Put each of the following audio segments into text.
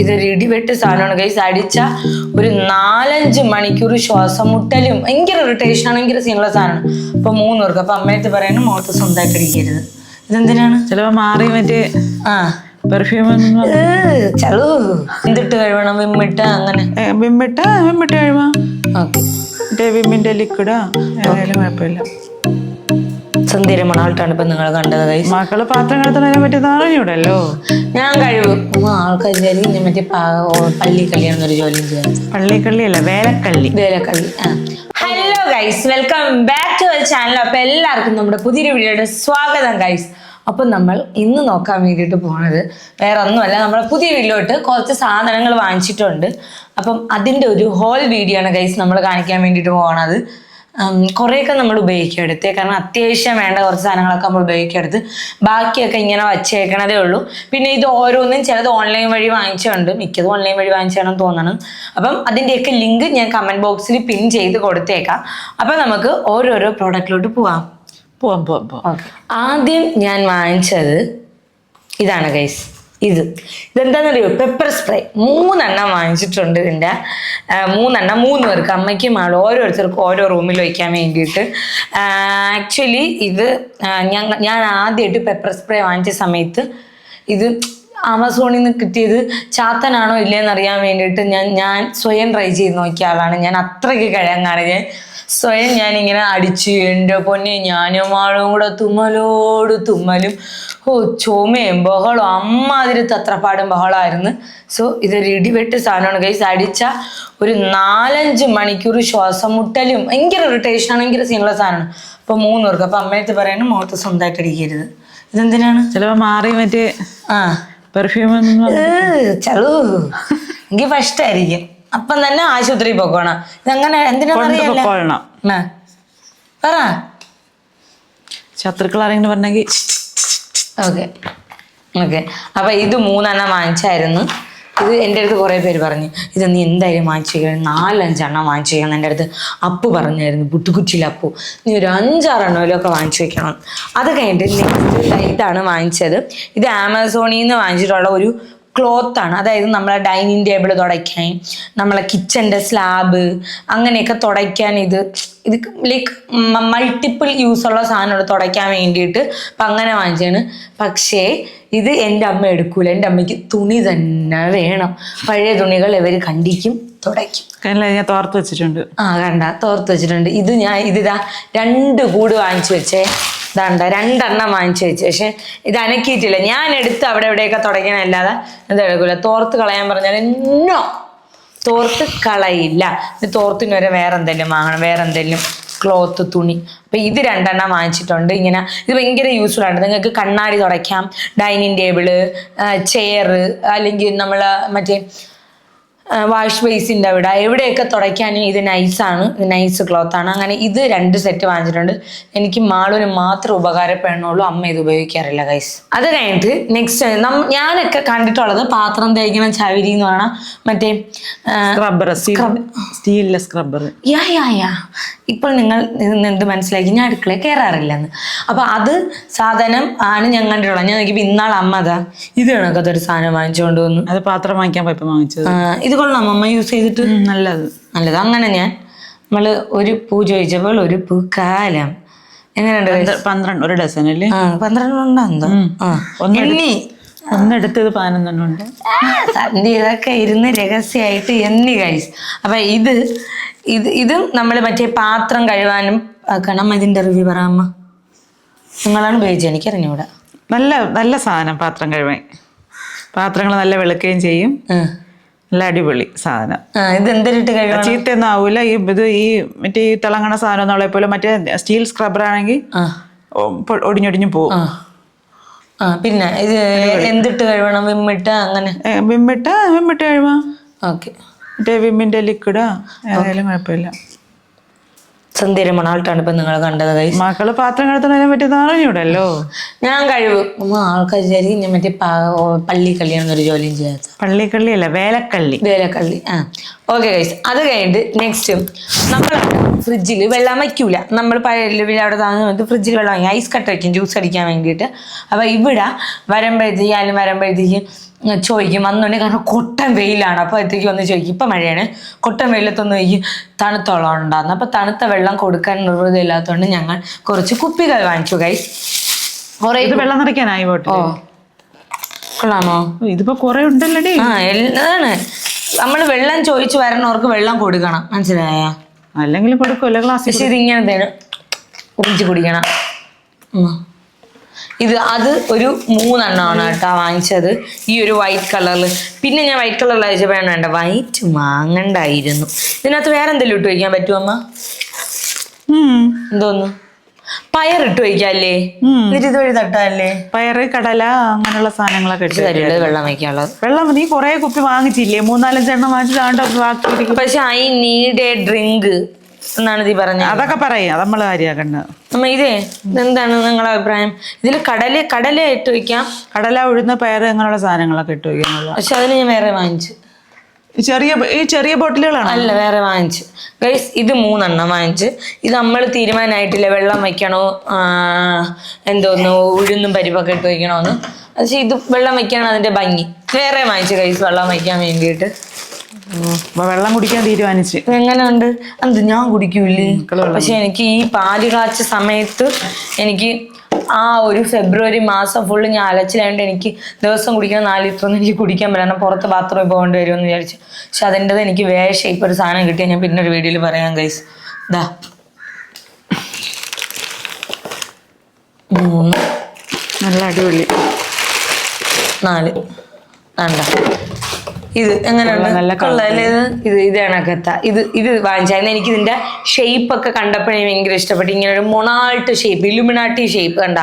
ഇതൊരു ഇടിവെട്ട് സാധനമാണ്. ഗൈസ് അടിച്ച ഒരു നാലഞ്ച് മണിക്കൂർ ശ്വാസം മുട്ടലും ഭയങ്കര ഇറിറ്റേഷൻ ആണ് ഭയങ്കര സീനുള്ള സാധനമാണ്. അപ്പൊ മൂന്ന് പേർക്ക് അപ്പൊ അമ്മയത്ത് പറയുന്നത് മുഖത്ത് സ്വന്തമായിട്ട് അടിക്കരുത് ഇതെന്തിനാണ്? ചിലപ്പോ മാറി മറ്റേ ആ. പെർഫ്യൂം ചളു. എന്തിട്ട് കഴിവണം വിമ്മിട്ട് അങ്ങനെ. വിമ്മിട്ട? വിമ്മിട്ട് കഴിവാ ഓക്കെ. മറ്റേ വിമ്മിന്റെ ലിക്വിഡാ ഏതായാലും കുഴപ്പമില്ല. സന്ധ്യയുടെ മണാൾട്ടാണ് ഇപ്പൊ നിങ്ങൾ കണ്ടത് ഗൈസ് മക്കൾ പാത്രം കടത്തുന്നതിനെ പറ്റി അറിഞ്ഞൂടല്ലോ ഞാൻ കഴിവ്. ആൾക്കാർ വിചാരിക്കും മറ്റേ പാ- ഓ, പള്ളി കല്യാണം എന്നൊരു ജോലിയും ചെയ്യാം പള്ളിക്കള്ളിയല്ല വേലക്കള്ളി. വേലക്കള്ളി hello guys welcome back to our channel അപ്പൊ എല്ലാവർക്കും നമ്മുടെ പുതിയൊരു വീഡിയോയുടെ സ്വാഗതം ഗൈസ് അപ്പൊ നമ്മൾ ഇന്ന് നോക്കാൻ വേണ്ടിയിട്ട് പോണത് വേറെ ഒന്നുമല്ല. നമ്മുടെ പുതിയ വീട്ടിലോട്ട് കുറച്ച് സാധനങ്ങൾ വാങ്ങിച്ചിട്ടുണ്ട്. അപ്പം അതിന്റെ ഒരു ഹോൾ വീഡിയോ ആണ് ഗൈസ് നമ്മൾ കാണിക്കാൻ വേണ്ടിയിട്ട് പോകണത് കുറേയൊക്കെ നമ്മൾ ഉപയോഗിക്കെടുത്ത് കാരണം അത്യാവശ്യം വേണ്ട കുറച്ച് സാധനങ്ങളൊക്കെ നമ്മൾ ഉപയോഗിക്കെടുത്ത് ബാക്കിയൊക്കെ ഇങ്ങനെ വച്ചേക്കണതേ ഉള്ളൂ. പിന്നെ ഇത് ഓരോന്നും ചിലത് ഓൺലൈൻ വഴി വാങ്ങിച്ചുണ്ട് മിക്കതും ഓൺലൈൻ വഴി വാങ്ങിച്ചാണെന്ന് തോന്നണം. അപ്പം അതിന്റെയൊക്കെ ലിങ്ക് ഞാൻ കമന്റ് ബോക്സിൽ പിൻ ചെയ്ത് കൊടുത്തേക്കാം. അപ്പം നമുക്ക് ഓരോരോ പ്രോഡക്റ്റിലോട്ട് പോവാം. പോവാം പോവാം പോവാം. ആദ്യം ഞാൻ വാങ്ങിച്ചത് ഇതാണ് ഗൈസ് ഇത്. ഇതെന്താണെന്നറിയോ പെപ്പർ സ്പ്രേ മൂന്നെണ്ണം വാങ്ങിച്ചിട്ടുണ്ട് ഇതിന്റെ. മൂന്നെണ്ണം മൂന്ന് പേർക്ക് അമ്മയ്ക്കും ആളും ഓരോരുത്തർക്കും ഓരോ റൂമിൽ വയ്ക്കാൻ വേണ്ടിയിട്ട്. ആക്ച്വലി ഇത് ഞാൻ ഞാൻ ആദ്യമായിട്ട് പെപ്പർ സ്പ്രേ വാങ്ങിച്ച സമയത്ത് ഇത് ആമസോണിൽ നിന്ന് കിട്ടിയത് ചാത്തനാണോ ഇല്ലയെന്ന് അറിയാൻ വേണ്ടിയിട്ട് ഞാൻ ഞാൻ സ്വയം ട്രൈ ചെയ്ത് നോക്കിയ ആളാണ്. ഞാൻ അത്രയ്ക്ക് കിഴങ്ങാണ് ഞാൻ സ്വയം ഞാനിങ്ങനെ അടിച്ച് എന്റെ പൊന്നെ ഞാനും ആളും കൂടെ തുമ്മലോട് തുമ്മലും. ഓ ചുമയും ബഹളം അമ്മാതിരി തത്രപ്പാടും ബഹളമായിരുന്നു. സോ ഇതൊരു ഇടിവെട്ട് സാധനമാണ്. കൈസ് അടിച്ച ഒരു നാലഞ്ച് മണിക്കൂർ ശ്വാസം മുട്ടലും ഭയങ്കര ഇറിറ്റേഷൻ ആണ് ഭയങ്കര സീനുള്ള സാധനമാണ്. അപ്പൊ മൂന്ന് പേർക്ക് അപ്പൊ അമ്മയത്ത് പറയുന്നത് മുഖത്ത് സ്വന്തമായിട്ട് അടിക്കരുത്. ഇതെന്തിനാണ്? ചിലപ്പോ മാറി മറ്റേ ആ. പെർഫ്യൂം ചളു. എനിക്ക് ഫസ്റ്റായിരിക്കും അപ്പം തന്നെ ആശുപത്രി പോക്കോണം ഇതങ്ങനെ എന്തിനാ കൊള്ളണം. ആ. പറ. ശത്രുക്കൾ ആരെങ്കിലും പറഞ്ഞെങ്കിൽ ഓക്കെ. ഓക്കെ. അപ്പൊ ഇത് മൂന്നെണ്ണം വാങ്ങിച്ചായിരുന്നു. ഇത് എന്റെ അടുത്ത് കുറേ പേര് പറഞ്ഞു ഇത് നീ എന്തായാലും കഴിഞ്ഞാൽ നാലഞ്ചെണ്ണം വാങ്ങിച്ചു വെക്കണം എന്റെ അടുത്ത് അപ്പു പറഞ്ഞായിരുന്നു ബുദ്ധിക്കുറ്റിയിൽ അപ്പു നീ ഒരു അഞ്ചാറെണ്ണമൊക്കെ വാങ്ങിച്ചു വെക്കണം. അത് കഴിഞ്ഞിട്ട് നെക്സ്റ്റ് ഇതാണ് വാങ്ങിച്ചത്. ഇത് ആമസോണിൽ നിന്ന് വാങ്ങിച്ചിട്ടുള്ള ഒരു ക്ലോത്ത് ആണ്. അതായത് നമ്മളെ ഡൈനിങ് ടേബിൾ തുടയ്ക്കാൻ നമ്മളെ കിച്ചന്റെ സ്ലാബ് അങ്ങനെയൊക്കെ തുടയ്ക്കാൻ ഇത് ഇത് ലൈക്ക് മൾട്ടിപ്പിൾ യൂസ് ഉള്ള സാധനങ്ങൾ തുടയ്ക്കാൻ വേണ്ടിയിട്ട്. അപ്പം അങ്ങനെ വാങ്ങിച്ചാണ് പക്ഷേ ഇത് എന്റെ അമ്മ എടുക്കൂല. എന്റെ അമ്മയ്ക്ക് തുണി തന്നെ വേണം. പഴയ തുണികൾ ഇവർ കണ്ടിക്കും തുടയ്ക്കും. ഞാൻ തോർത്ത് വെച്ചിട്ടുണ്ട്. ആ കണ്ട തോർത്ത് വെച്ചിട്ടുണ്ട്. ഇത് ഞാൻ ഇതിതാ രണ്ട് കൂട് വാങ്ങിച്ചു വെച്ചേ. ഇതാണ്ട രണ്ടെണ്ണം വാങ്ങിച്ചു വെച്ചു. പക്ഷെ ഇത് അനക്കിയിട്ടില്ല. ഞാൻ എടുത്ത് അവിടെ എവിടെയൊക്കെ അല്ലാതെ ഇത് എടുക്കില്ല തോർത്ത് കളയാൻ പറഞ്ഞാൽ നോ. തോർത്ത് കളയില്ല. തോർത്തിന് വരെ വേറെ എന്തെങ്കിലും വാങ്ങണം. വേറെ എന്തെങ്കിലും ക്ലോത്ത് തുണി. അപ്പോൾ ഇത് രണ്ടെണ്ണം വാങ്ങിച്ചിട്ടുണ്ട്. ഇങ്ങനെ ഇത് ഭയങ്കര യൂസ്ഫുൾ ആണ്. നിങ്ങൾക്ക് കണ്ണാടി തുടയ്ക്കാം. ഡൈനിങ് ടേബിൾ ചെയർ അല്ലെങ്കിൽ നമ്മൾ മറ്റേ വാഷ് ബേസിന്റെ അവിടെ. എവിടെയൊക്കെ തുടയ്ക്കാനും ഇത് നൈസാണ് ഇത് നൈസ് ക്ലോത്ത് ആണ്. അങ്ങനെ ഇത് രണ്ട് സെറ്റ് വാങ്ങിച്ചിട്ടുണ്ട്. എനിക്ക് മാളൂന് മാത്രം ഉപകാരപ്പെടണുള്ളൂ അമ്മ ഇത് ഉപയോഗിക്കാറില്ല ഗൈസ് അത് കഴിഞ്ഞിട്ട് നെക്സ്റ്റ് ഞാനൊക്കെ കണ്ടിട്ടുള്ളത് പാത്രം തേക്കുന്ന ചവിരി എന്ന് പറഞ്ഞാൽ മറ്റേ സ്ക്രബ്ബർ സ്റ്റീലിലെ സ്ക്രബ്ബർ യാ യാ യാ. ഇപ്പോൾ നിങ്ങൾ എന്ത് മനസ്സിലാക്കി? ഞാൻ അടുക്കളയിൽ കയറാറില്ലെന്ന് അപ്പൊ അത് സാധനം ആണ് ഞാൻ കണ്ടിട്ടുള്ളത്. ഞാൻ നോക്കിയപ്പോൾ ഇന്നാൾ അമ്മ അതാ ഇത് കണക്കത്തെ ഒരു സാധനം വാങ്ങിച്ചുകൊണ്ട് വന്നു. അത് പാത്രം വാങ്ങിക്കാൻ പോയപ്പോൾ വാങ്ങിച്ചത്. ഇത് കൊള്ളാം അമ്മ യൂസ് ചെയ്തിട്ട്? നല്ലത്. നല്ലത്. അങ്ങനെ ഞാൻ നമ്മൾ ഒരു പൂ ചോദിച്ചപ്പോൾ ഒരു പൂ കാലം എങ്ങനെയുണ്ട് പന്ത്രണ്ട് ഒരു ഡസൻ അല്ലേ? പന്ത്രണ്ട് ഉണ്ടോ? എന്തോ ഒന്ന് എണ്ണി. ഒന്നെടുത്തത് പതിനൊന്നെണ്ണുണ്ട് ആ, സന്ധ്യ ഇതൊക്കെ ഇരുന്ന് രഹസ്യമായിട്ട് എണ്ണി കഴിച്ച് അപ്പൊ ഇത് ഇത് ഇതും നമ്മൾ മറ്റേ പാത്രം കഴുകാനും ആക്കണം. അതിന്റെ റിവ്യൂ പറയാമ്മ നിങ്ങളാണ് ഉപയോഗിച്ചത്. എനിക്കറിഞ്ഞൂടാ. നല്ല നല്ല സാധനം പാത്രം കഴുകാൻ. പാത്രങ്ങൾ നല്ല വെളുക്കുകയും ചെയ്യും. നല്ല അടിപൊളി സാധനം. ഇത് എന്തിട്ട് ചീത്തയൊന്നും ആവൂല. ഈ ഇത് ഈ മറ്റേ ഈ തിളങ്ങണ സാധനം എന്നുള്ള പോലെ മറ്റേ സ്റ്റീൽ സ്ക്രബർ ആണെങ്കിൽ ഒടിഞ്ഞൊടിഞ്ഞു പോകും ആ. പിന്നെ ഇത് എന്തിട്ട് കഴുകണം? വിമ്മിട്ട് അങ്ങനെ? വിമ്മിട്ട? വിമ്മിട്ട് കഴിവാ ഓക്കെ. മറ്റേ വിമ്മിന്റെ ലിക്വിഡാ ഏതായാലും കുഴപ്പമില്ല. സന്ധ്യയുടെ മണാൾട്ടാണ് ഇപ്പൊ നിങ്ങൾ കണ്ടത് മക്കൾ പാത്രം കടത്തുന്നതിനെ പറ്റി അറിഞ്ഞൂടല്ലോ ഞാൻ കഴിവ് ആൾക്കാർ വിചാരിക്കും ഞാൻ മറ്റേ പള്ളി കള്ളിയാണ് ഒരു ജോലിയും ചെയ്യാത്ത. പള്ളിക്കള്ളിയല്ല വേലക്കള്ളി. വേലക്കള്ളി. ആ. ഓക്കെ ഗൈസ് അത് കഴിഞ്ഞിട്ട് നെക്സ്റ്റ് നമ്മൾ ഫ്രിഡ്ജിൽ വെള്ളം വയ്ക്കൂല. നമ്മൾ പഴയ അവിടെ താങ്ങുന്നത് ഫ്രിഡ്ജിൽ വെള്ളം വാങ്ങി ഐസ് കട്ട വയ്ക്കും ജ്യൂസ് അടിക്കാൻ വേണ്ടിയിട്ട്. അപ്പോൾ ഇവിടെ വരുമ്പോഴത്തേക്കും വരുമ്പോഴത്തേക്കും ഉം, ചോദിക്കും അന്നുണ്ടെങ്കിൽ കാരണം കൊട്ടൻ വെയിലാണ്. അപ്പോൾ എത്തേക്ക് വന്ന് ചോദിക്കും ഇപ്പം മഴയാണ്. കൊട്ടൻ വെയിലത്തൊന്ന് ചോദിക്കും തണുത്ത വെള്ളം ഉണ്ടാകുന്നു അപ്പോൾ തണുത്ത വെള്ളം കൊടുക്കാൻ നിർവൃതയില്ലാത്തതുകൊണ്ട് ഞങ്ങൾ കുറച്ച് കുപ്പികൾ വാങ്ങിച്ചു കൈ കുറേ ഇത് വെള്ളം നിറയ്ക്കാനായി പോട്ടോ കൊള്ളാമോ? ഇതിപ്പോ കുറെ ഉണ്ടല്ലേ ആ എല്ലാണ് നമ്മൾ വെള്ളം ചോദിച്ചു വരണവർക്ക് വെള്ളം കൊടുക്കണം. മനസ്സിലായ? അല്ലെങ്കിൽ കൊടുക്കുമല്ലോ ഗ്ലാസ് ഇത് ഇങ്ങനെ കുടിച്ച് കുടിക്കണം. ഇത് അത് ഒരു മൂന്നെണ്ണമാണ് കേട്ടോ വാങ്ങിച്ചത്. ഈ ഒരു വൈറ്റ് കളറിൽ പിന്നെ ഞാൻ വൈറ്റ് കളറിൽ അയച്ചപ്പോഴാണ് വേണ്ട വൈറ്റ് വാങ്ങണ്ടായിരുന്നു ഇതിനകത്ത് വേറെ എന്തെങ്കിലും ഇട്ട് വയ്ക്കാൻ പറ്റുമോ അമ്മ? എന്തോന്ന്? പയറിട്ട് വയ്ക്കാല്ലേ എന്നിട്ട് ഇതുവഴി തട്ടാല്ലേ? പയർ കടല അങ്ങനെയുള്ള സാധനങ്ങളൊക്കെ ഇട്ട് വെള്ളം വയ്ക്കാനുള്ളത്. വെള്ളം നീ കുറെ കുപ്പി വാങ്ങിച്ചില്ലേ? മൂന്നാലഞ്ചെണ്ണം വാങ്ങിച്ചു പക്ഷെ ഐ നീഡ് എ ഡ്രിങ്ക് എന്നാണ് ഇത് പറഞ്ഞത്? അതൊക്കെ പറയും. അത് നമ്മൾ കാര്യാക്കണ്ട അമ്മ ഇതേ എന്താണ് നിങ്ങളുടെ അഭിപ്രായം? ഇതിൽ കടല കടല ഇട്ട് വയ്ക്കാം. കടല ഉഴുന്ന പയറ് അങ്ങനെയുള്ള സാധനങ്ങളൊക്കെ ഇട്ട് വയ്ക്കാനുള്ള പക്ഷെ അതിന് ഞാൻ വേറെ വാങ്ങിച്ചു. ചെറിയ ഈ ചെറിയ ബോട്ടിലുകളാണ്? അല്ല വേറെ വാങ്ങിച്ചു. ഗൈസ് ഇത് മൂന്നെണ്ണം വാങ്ങിച്ച്. ഇത് നമ്മൾ തീരുമാനമായിട്ടില്ല വെള്ളം വയ്ക്കണോ എന്തോന്നു ഉഴുന്നും പരിപ്പൊക്കെ ഇട്ട് വയ്ക്കണോന്ന്. പക്ഷെ ഇത് വെള്ളം വയ്ക്കാണ് അതിന്റെ ഭംഗി. വേറെ വാങ്ങിച്ചു ഗൈസ് വെള്ളം വയ്ക്കാൻ വേണ്ടിയിട്ട്. വെള്ളം കുടിക്കാൻ തീരുമാനിച്ച്. എങ്ങനെയുണ്ട്? അത് ഞാൻ കുടിക്കൂലേ പക്ഷെ എനിക്ക് ഈ പാൽ കാച്ച സമയത്ത് എനിക്ക് ആ ഒരു ഫെബ്രുവരി മാസം ഫുള്ള് ഞാൻ അലച്ചിലായതുകൊണ്ട് എനിക്ക് ദിവസം കുടിക്കാൻ നാല് ലിറ്റർ ഒന്നും എനിക്ക് കുടിക്കാൻ പറ്റില്ല. കാരണം പുറത്ത് ബാത്റൂമിൽ പോകേണ്ടി വരുമെന്ന് വിചാരിച്ചു. പക്ഷെ അതിന്റെത് എനിക്ക് വേഷ ഇപ്പൊ ഒരു സാധനം കിട്ടിയാൽ ഞാൻ പിന്നെ ഒരു വീഡിയോയിൽ പറയാം ഗൈസ് ദാ. മൂന്ന്. നല്ല അടിപൊളി. നാല്. വേണ്ട. ഇത് എങ്ങനെയുണ്ട് നല്ല കൊള്ളാല്ലേ ഇത് ഇത് കണക്കത്ത ഇത് ഇത് വാങ്ങിച്ചായിരുന്നു എനിക്ക് ഇതിന്റെ ഷേപ്പ് ഒക്കെ കണ്ടപ്പോഴേ ഭയങ്കര ഇഷ്ടപ്പെട്ടു. ഇങ്ങനെ ഒരു മൊണാൾട്ട് ഷേപ്പ് ഇലുമിനാട്ടി ഷേപ്പ് കണ്ട?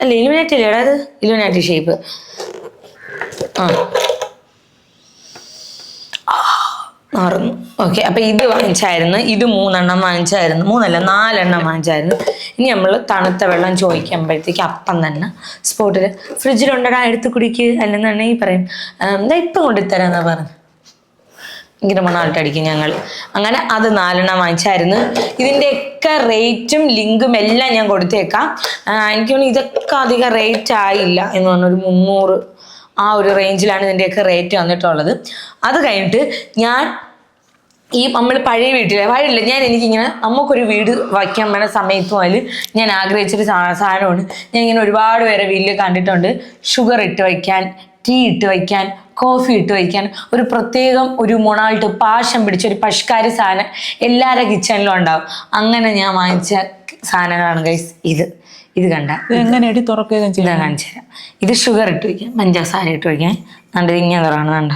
അല്ല ഇലുമിനാറ്റി അല്ലേടാ ഇത്? ഇലുമിനാട്ടി ഷേപ്പ് ആ. മാറുന്നു. ഓക്കെ അപ്പൊ ഇത് വാങ്ങിച്ചായിരുന്നു ഇത് മൂന്നെണ്ണം വാങ്ങിച്ചായിരുന്നു മൂന്നല്ല നാലെണ്ണം വാങ്ങിച്ചായിരുന്നു. ഇനി നമ്മൾ തണുത്ത വെള്ളം ചോദിക്കുമ്പോഴത്തേക്ക് അപ്പം തന്നെ സ്പോട്ടിൽ ഫ്രിഡ്ജിലുണ്ടടാ എടുത്ത് കുടിക്ക് അല്ലെന്നുണ്ടെങ്കിൽ പറയും. എന്താ ഇപ്പം കൊണ്ടുത്തരാന്നാ പറഞ്ഞു. ഇങ്ങനെ മണാൾട്ടടിക്കും ഞങ്ങൾ അങ്ങനെ അത് നാലെണ്ണം വാങ്ങിച്ചായിരുന്നു. ഇതിന്റെയൊക്കെ റേറ്റും ലിങ്കും എല്ലാം ഞാൻ കൊടുത്തേക്കാം. എനിക്ക് തോന്നുന്നു ഇതൊക്കെ അധികം റേറ്റ് ആയില്ല എന്ന് പറഞ്ഞ ഒരു മുന്നൂറ് ആ ഒരു റേഞ്ചിലാണ് ഇതിന്റെയൊക്കെ റേറ്റ് വന്നിട്ടുള്ളത്. അത് കഴിഞ്ഞിട്ട് ഞാൻ ഈ നമ്മൾ പഴയ വീട്ടിലെ പഴയില്ല ഞാൻ എനിക്കിങ്ങനെ നമുക്കൊരു വീട് വയ്ക്കാൻ വേണ്ട സമയത്തും മുതൽ ഞാൻ ആഗ്രഹിച്ചൊരു സാധനമാണ് ഞാൻ ഇങ്ങനെ ഒരുപാട് പേരെ വീട്ടിൽ കണ്ടിട്ടുണ്ട്. ഷുഗർ ഇട്ട് വയ്ക്കാൻ ടീ ഇട്ട് വയ്ക്കാൻ കോഫി ഇട്ട് വയ്ക്കാൻ ഒരു പ്രത്യേകം ഒരു മൊണാൾട്ട് പാശം പിടിച്ച ഒരു പഷ്കാരി സാധനം എല്ലാവരുടെ കിച്ചണിലും ഉണ്ടാവും. അങ്ങനെ ഞാൻ വാങ്ങിച്ച സാധനങ്ങളാണ് ഗൈസ് ഇത്. ഇത് കണ്ട. എങ്ങനെയായിട്ട് തുറക്കുകയും ഇതാ കാണിച്ചു തരാം. ഇത് ഷുഗർ ഇട്ട് വയ്ക്കാം പഞ്ചസാര ഇട്ട് വയ്ക്കാൻ. നല്ലത് ഇങ്ങനെ തുറക്കണം കണ്ട.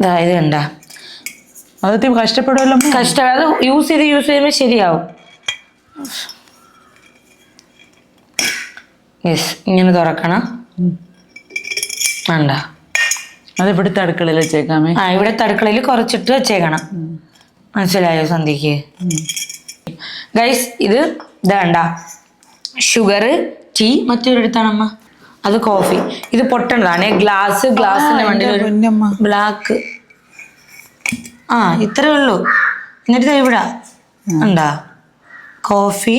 ഇതാ കണ്ട. അത് കഷ്ടപ്പെടുമല്ലോ. കഷ്ടം അത് യൂസ് ചെയ്ത് യൂസ് ചെയ്യുമ്പോൾ ശരിയാവും. യെസ് ഇങ്ങനെ തുറക്കണം. വേണ്ട അത് ഇവിടുത്തെ അടുക്കളയിൽ വെച്ചേക്കാമേ. ആ ഇവിടെ അടുക്കളയിൽ കുറച്ചിട്ട് വെച്ചേക്കണം. മനസ്സിലായോ സന്ധ്യക്ക് ഗൈസ് ഇത് ഇതാണ്ട ഷുഗർ ടീ മറ്റൊരിടത്താണമ്മ. അത് കോഫി ഇത് പൊട്ടണതാണ്. ഗ്ലാസ് ഗ്ലാസിന്റെ വണ്ടിയിൽ ബ്ലാക്ക് ആ ഇത്രേ ഉള്ളൂ. എന്നിട്ട് ഇവിടാ ഉണ്ടാ? കോഫി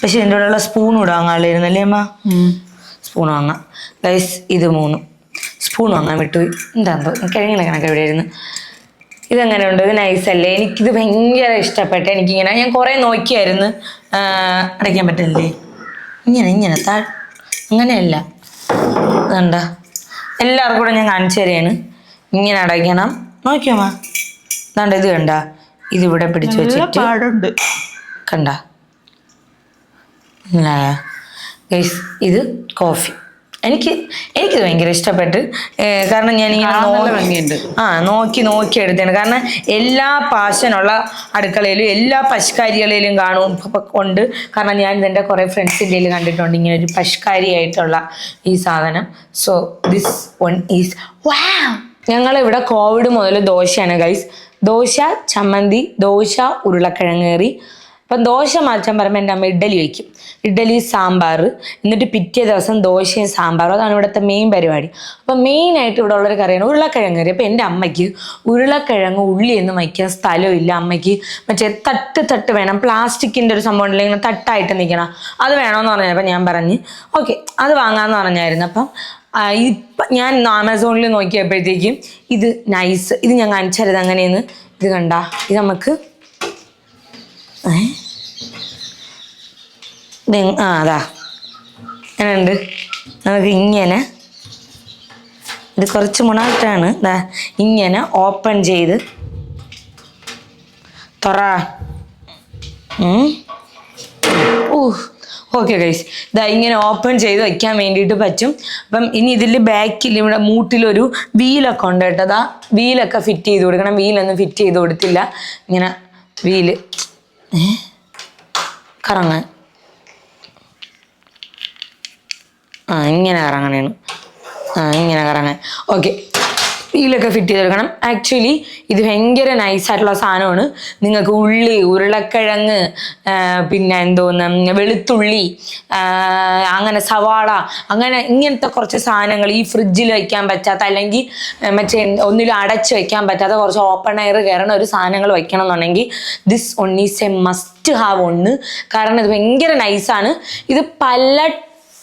പക്ഷെ ഇതിന്റെ കൂടെയുള്ള സ്പൂൺ ഇവിടെ വാങ്ങാറില്ലായിരുന്നല്ലേ അമ്മ? സ്പൂൺ വാങ്ങാം ഗൈസ് ഇത് മൂന്നും. സ്പൂൺ വാങ്ങാൻ വിട്ടുപോയി എന്താ കഴിഞ്ഞ കണക്ക് എവിടെ ഇരുന്ന് ഇതെങ്ങനെ ഉണ്ട്? ഇത് നൈസ് അല്ലേ? എനിക്കിത് ഭയങ്കര ഇഷ്ടപ്പെട്ടു. എനിക്കിങ്ങനെ ഞാൻ കുറേ നോക്കിയായിരുന്നു. അടയ്ക്കാൻ പറ്റില്ലേ ഇങ്ങനെ ഇങ്ങനെ താ അങ്ങനെയല്ല. വേണ്ട എല്ലാവർക്കും കൂടെ ഞാൻ കാണിച്ചു തരികയാണ് ഇങ്ങനെ അടയ്ക്കണം. നോക്കിയോമാ ദാണ്ട ഇത് കണ്ട? ഇതിവിടെ പിടിച്ചു വെച്ചിട്ട് കണ്ട? ഗൈസ് ഇത് കോഫി. എനിക്ക് എനിക്കിത് ഭയങ്കര ഇഷ്ടപ്പെട്ട്. ഏർ കാരണം ഞാൻ ഇങ്ങനെ നല്ല നോ- ആ നോക്കി നോക്കി എടുത്തേണ്. കാരണം എല്ലാ പാഷനുള്ള അടുക്കളയിലും എല്ലാ പശുക്കാരികളിലും കാണും ഇപ്പൊ ഉണ്ട്. കാരണം ഞാൻ എന്റെ കുറേ ഫ്രണ്ട്സിന്റെ കണ്ടിട്ടുണ്ട്. ഇങ്ങനെ ഒരു പശുക്കാരിയായിട്ടുള്ള ഈ സാധനം. സോ ദിസ് വൺ ഈസ് ഞങ്ങൾ ഇവിടെ കോവിഡ് മുതൽ ദോശയാണ് ഗൈസ് ദോശ ചമ്മന്തി ദോശ ഉരുളക്കിഴങ്ങേറി അപ്പം ദോശ മാറ്റാൻ പറയുമ്പോൾ എന്റെ അമ്മ ഇഡ്ഡലി വയ്ക്കും ഇഡ്ഡലി സാമ്പാർ എന്നിട്ട് പിറ്റേ ദിവസം ദോശയും സാമ്പാറും. അതാണ് ഇവിടുത്തെ മെയിൻ പരിപാടി. അപ്പം മെയിനായിട്ട് ഇവിടെ ഉള്ളൊരു കറിയാണ് ഉരുളക്കിഴങ്ങ് കറി. അപ്പം എന്റെ അമ്മയ്ക്ക് ഉരുളക്കിഴങ്ങ് ഉള്ളിയൊന്നും വയ്ക്കാൻ സ്ഥലമില്ല. അമ്മയ്ക്ക് മറ്റേ തട്ട് തട്ട് വേണം. പ്ലാസ്റ്റിക്കിന്റെ ഒരു സംഭവം ഉണ്ടെങ്കിൽ ഇങ്ങനെ തട്ടായിട്ട് നിൽക്കണം. അത് വേണമെന്ന് പറഞ്ഞപ്പോൾ ഞാൻ പറഞ്ഞ് ഓക്കെ അത് വാങ്ങാമെന്ന് പറഞ്ഞായിരുന്നു. അപ്പം ഇപ്പം ഞാൻ ആമസോണിൽ നോക്കിയപ്പോഴത്തേക്കും ഇത് നൈസ് ഇത് ഞാൻ കാണിച്ചത് അങ്ങനെയെന്ന്. ഇത് കണ്ട ഇത് നമുക്ക് ആ അതാ. എങ്ങനെയുണ്ട് നമുക്ക് ഇങ്ങനെ. ഇത് കുറച്ച് മുണാട്ടാണ് ഇതാ ഇങ്ങനെ ഓപ്പൺ ചെയ്ത് തുറ. ഓക്കെ ഗൈസ് ഇതാ ഇങ്ങനെ ഓപ്പൺ ചെയ്ത് വയ്ക്കാൻ വേണ്ടിയിട്ട് പറ്റും. അപ്പം ഇനി ഇതിൽ ബാക്കിൽ ഇവിടെ മൂട്ടിലൊരു വീലൊക്കെ ഉണ്ട് കേട്ടോ. അതാ വീലൊക്കെ ഫിറ്റ് ചെയ്ത് കൊടുക്കണം. വീലൊന്നും ഫിറ്റ് ചെയ്ത് കൊടുത്തില്ല. ഇങ്ങനെ വീൽ. കറങ്ങാൻ. ആ ഇങ്ങനെ കറങ്ങണേണ് ആ ഇങ്ങനെ കറങ്ങാൻ. ഓക്കെ. വീലൊക്കെ ഫിറ്റ് ചെയ്തെടുക്കണം ആക്ച്വലി ഇത് ഭയങ്കര നൈസായിട്ടുള്ള സാധനമാണ്. നിങ്ങൾക്ക് ഉള്ളി ഉരുളക്കിഴങ്ങ് പിന്നെ എന്തോന്ന് വെളുത്തുള്ളി അങ്ങനെ സവാള അങ്ങനെ ഇങ്ങനത്തെ കുറച്ച് സാധനങ്ങൾ ഈ ഫ്രിഡ്ജിൽ വയ്ക്കാൻ പറ്റാത്ത അല്ലെങ്കിൽ മറ്റേ ഒന്നിലും അടച്ച് വയ്ക്കാൻ പറ്റാത്ത കുറച്ച് ഓപ്പൺ എയർ കയറണ ഒരു സാധനങ്ങൾ വയ്ക്കണം എന്നുണ്ടെങ്കിൽ this one is a must have ഒന്ന്. കാരണം ഇത് ഭയങ്കര നൈസാണ് ഇത് പല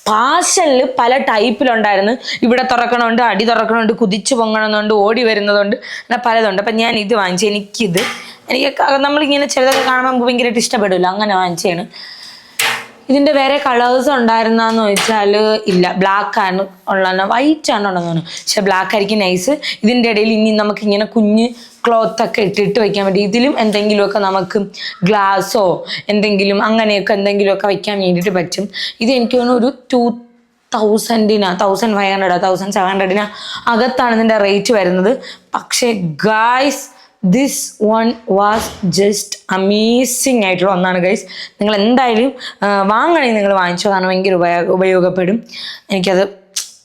പാഷനിൽ പല ടൈപ്പിലുണ്ടായിരുന്നു. ഇവിടെ തുറക്കണമുണ്ട് അടി തുറക്കണമുണ്ട് കുതിച്ചു പൊങ്ങണമെന്നുണ്ട് ഓടി വരുന്നതുണ്ട് അങ്ങനെ പലതുണ്ട്. അപ്പം ഞാൻ ഇത് വാങ്ങിച്ചു. എനിക്കിത് എനിക്ക് നമ്മളിങ്ങനെ ചിലതൊക്കെ കാണുമ്പോൾ നമുക്ക് ഭയങ്കരമായിട്ട് ഇഷ്ടപ്പെടില്ല അങ്ങനെ വാങ്ങിച്ചാണ് ഇതിന്റെ വേറെ കളേഴ്സ് ഉണ്ടായിരുന്നെന്ന് ചോദിച്ചാൽ ഇല്ല. ബ്ലാക്ക് ആണ് ഉള്ള വൈറ്റ് ആണ് ഉള്ളതെന്ന് പക്ഷെ ബ്ലാക്ക് ആയിരിക്കും നൈസ് ഇതിന്റെ ഇടയിൽ ഇനി നമുക്ക് ഇങ്ങനെ കുഞ്ഞ് ക്ലോത്ത് ഒക്കെ ഇട്ടിട്ട് വയ്ക്കാൻ പറ്റും ഇതിലും എന്തെങ്കിലുമൊക്കെ നമുക്ക് ഗ്ലാസ്സോ എന്തെങ്കിലും അങ്ങനെയൊക്കെ എന്തെങ്കിലുമൊക്കെ വയ്ക്കാൻ വേണ്ടിയിട്ട് പറ്റും. ഇത് എനിക്ക് തോന്നുന്നു ഒരു ടു തൗസൻഡിനാ തൗസൻഡ് ഫൈവ് ഹൺഡ്രഡോ തൗസൻഡ് സെവൻ ഹൺഡ്രഡിനാ അകത്താണ് ഇതിന്റെ റേറ്റ് വരുന്നത്. പക്ഷേ guys this one was just amazing ആയിട്ടുള്ള ഒന്നാണ് ഗൈസ് നിങ്ങൾ എന്തായാലും വാങ്ങണേ നിങ്ങൾ വാങ്ങിച്ചു കാരണം ഭയങ്കര ഉപയോഗ ഉപയോഗപ്പെടും. എനിക്കത്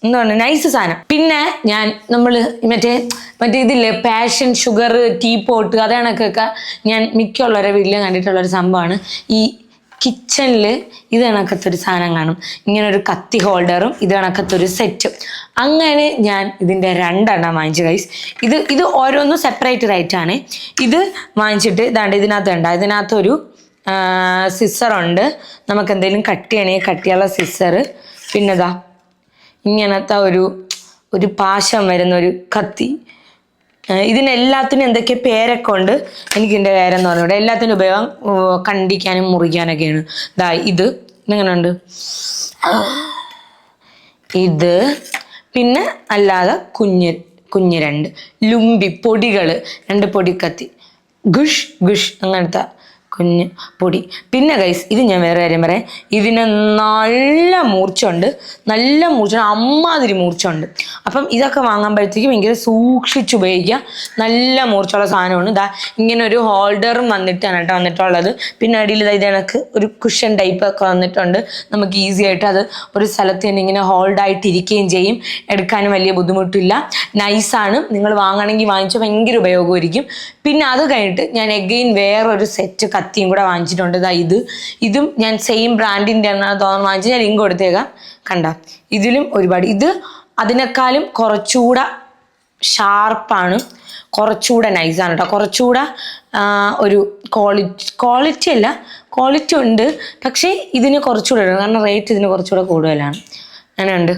എന്താണ്? നൈസ് സാധനം. പിന്നെ ഞാൻ നമ്മൾ മറ്റേ മറ്റേ ഇതില്ലേ പാഷൻ ഷുഗർ ടീ പോട്ട് അതേണക്കൊക്കെ ഞാൻ മിക്കുള്ളവരെ കണ്ടിട്ടുള്ള ഒരു സംഭവമാണ്. ഈ കിച്ചണിൽ ഇത് കണക്കത്തെ ഒരു സാധനം കാണും. ഇങ്ങനെ ഒരു കത്തി ഹോൾഡറും ഇത് കണക്കത്തെ ഒരു സെറ്റും അങ്ങനെ ഞാൻ ഇതിന്റെ രണ്ടെണ്ണം വാങ്ങിച്ചു കൈസ് ഇത് ഇത് ഓരോന്നും സെപ്പറേറ്റ് റേറ്റാണ് ഇത് വാങ്ങിച്ചിട്ട് ഇതാണ്ട് ഇതിനകത്ത് ഉണ്ട് ഇതിനകത്തൊരു സിസറുണ്ട് നമുക്ക് എന്തെങ്കിലും കട്ട് ചെയ്യണമെങ്കിൽ കട്ട് ചെയ്യാനുള്ള സിസറ് പിന്നെ ഇതാ ഇങ്ങനത്തെ ഒരു ഒരു പാശം വരുന്ന ഒരു കത്തി. ഇതിനെല്ലാത്തിനും എന്തൊക്കെ പേരൊക്കെ ഉണ്ട്? എനിക്ക് ഇതിന്റെ പേരെന്ന് പറഞ്ഞൂടെ. എല്ലാത്തിനും ഉപയോഗം കണ്ടിക്കാനും മുറിക്കാനൊക്കെയാണ്. ദാ ഇത്. ഇതെങ്ങനെയുണ്ട്? ഇത്. പിന്നെ അല്ലാതെ കുഞ്ഞ് കുഞ്ഞ് രണ്ട്. ലുമ്പി പൊടികൾ രണ്ട് പൊടിക്കത്തി. ഗുഷ് ഗുഷ് അങ്ങനത്തെ കുഞ്ഞ് പൊടി. പിന്നെ ഗൈസ് ഇത് ഞാൻ വേറെ കാര്യം പറയാം. ഇതിന് നല്ല മൂർച്ചയുണ്ട്. നല്ല മൂർച്ച അമ്മാതിരി മൂർച്ചയുണ്ട്. അപ്പം ഇതൊക്കെ വാങ്ങുമ്പോഴത്തേക്കും ഭയങ്കര സൂക്ഷിച്ച് ഉപയോഗിക്കുക. നല്ല മൂർച്ചയുള്ള സാധനമാണ്. ഇതാ ഇങ്ങനെ ഒരു ഹോൾഡറും വന്നിട്ടാണ് കേട്ടോ വന്നിട്ടുള്ളത്. പിന്നെ അടിയിൽ ഇതാ കണക്ക് ഒരു കുഷൻ ടൈപ്പ് ഒക്കെ വന്നിട്ടുണ്ട്. നമുക്ക് ഈസി ആയിട്ട് അത് ഒരു സ്ഥലത്ത് തന്നെ ഇങ്ങനെ ഹോൾഡായിട്ട് ഇരിക്കുകയും ചെയ്യും. എടുക്കാനും വലിയ ബുദ്ധിമുട്ടില്ല. നൈസാണ് നിങ്ങൾ വാങ്ങണമെങ്കിൽ വാങ്ങിച്ചാൽ ഭയങ്കര ഉപയോഗമായിരിക്കും. പിന്നെ അത് കഴിഞ്ഞിട്ട് ഞാൻ എഗെയിൻ വേറൊരു സെറ്റ് കത്തിയും കൂടെ വാങ്ങിച്ചിട്ടുണ്ട്. ഇതാ ഇത്. ഇതും ഞാൻ സെയിം ബ്രാൻഡിന്റെ ആണ് തോന്നുന്നു വാങ്ങിച്ച് ഞാൻ ലിങ്ക് കൊടുത്തേക്കാം. കണ്ട? ഇതിലും ഒരുപാട്. ഇത് അതിനേക്കാളും കുറച്ചുകൂടെ ഷാർപ്പാണ് കുറച്ചുകൂടെ നൈസാണ് കേട്ടോ കുറച്ചുകൂടെ ഒരു ക്വാളിറ്റി ക്വാളിറ്റി അല്ല. ക്വാളിറ്റി ഉണ്ട്. പക്ഷേ ഇതിന് കുറച്ചുകൂടെ ഉണ്ട് കാരണം റേറ്റ് ഇതിന് കുറച്ചുകൂടെ കൂടുതലാണ്. അങ്ങനെയുണ്ട്.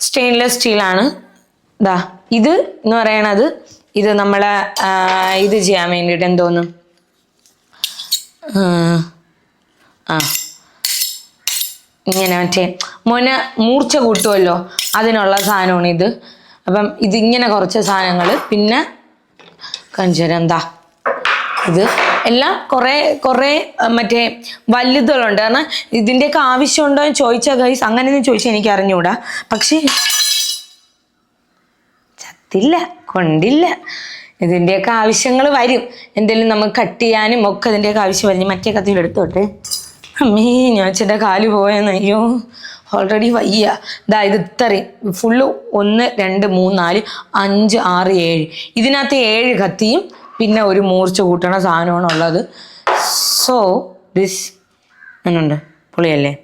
സ്റ്റെയിൻലെസ് സ്റ്റീലാണ് ഇതാ ഇത് എന്ന് പറയണത്. ഇത് നമ്മളെ ഇത് ചെയ്യാൻ വേണ്ടിയിട്ട് എന്തോന്നും? ഇങ്ങനെ മറ്റേ മോനെ മൂർച്ച കൂട്ടുമല്ലോ അതിനുള്ള സാധനമാണ് ഇത്. അപ്പം ഇതിങ്ങനെ കുറച്ച് സാധനങ്ങൾ പിന്നെ കഞ്ചര എന്താ? ഇത്. എല്ലാം കുറേ കുറേ മറ്റേ വലുതുകളുണ്ട്. കാരണം ഇതിന്റെയൊക്കെ ആവശ്യമുണ്ടോ എന്ന് ചോദിച്ചാൽ ഗൈസ് അങ്ങനെയൊന്നും ചോദിച്ചാൽ എനിക്ക് അറിഞ്ഞുകൂടാ പക്ഷേ ചത്തില്ല കൊണ്ടില്ല. ഇതിന്റെയൊക്കെ ആവശ്യങ്ങൾ വരും. എന്തെങ്കിലും നമുക്ക് കട്ട് ചെയ്യാനും ഒക്കെ ഇതിന്റെയൊക്കെ ആവശ്യം വരും. മറ്റേ കത്തിയിൽ എടുത്തോട്ടെ? അമ്മേ ഞാൻ അച്ഛന്റെ കാൽ പോയെന്ന്. അയ്യോ ഓൾറെഡി വയ്യ. ഇതാ ഇത് ഇത്രയും. ഫുള്ള് ഒന്ന് രണ്ട് മൂന്ന് നാല് അഞ്ച് ആറ് ഏഴ്. ഇതിനകത്ത് ഏഴ് കത്തിയും പിന്നെ ഒരു മൂർച്ച കൂട്ടണ സാധനമാണ് ഉള്ളത്. സോ ദിസ് എന്നുണ്ട് പൊളിയല്ലേ?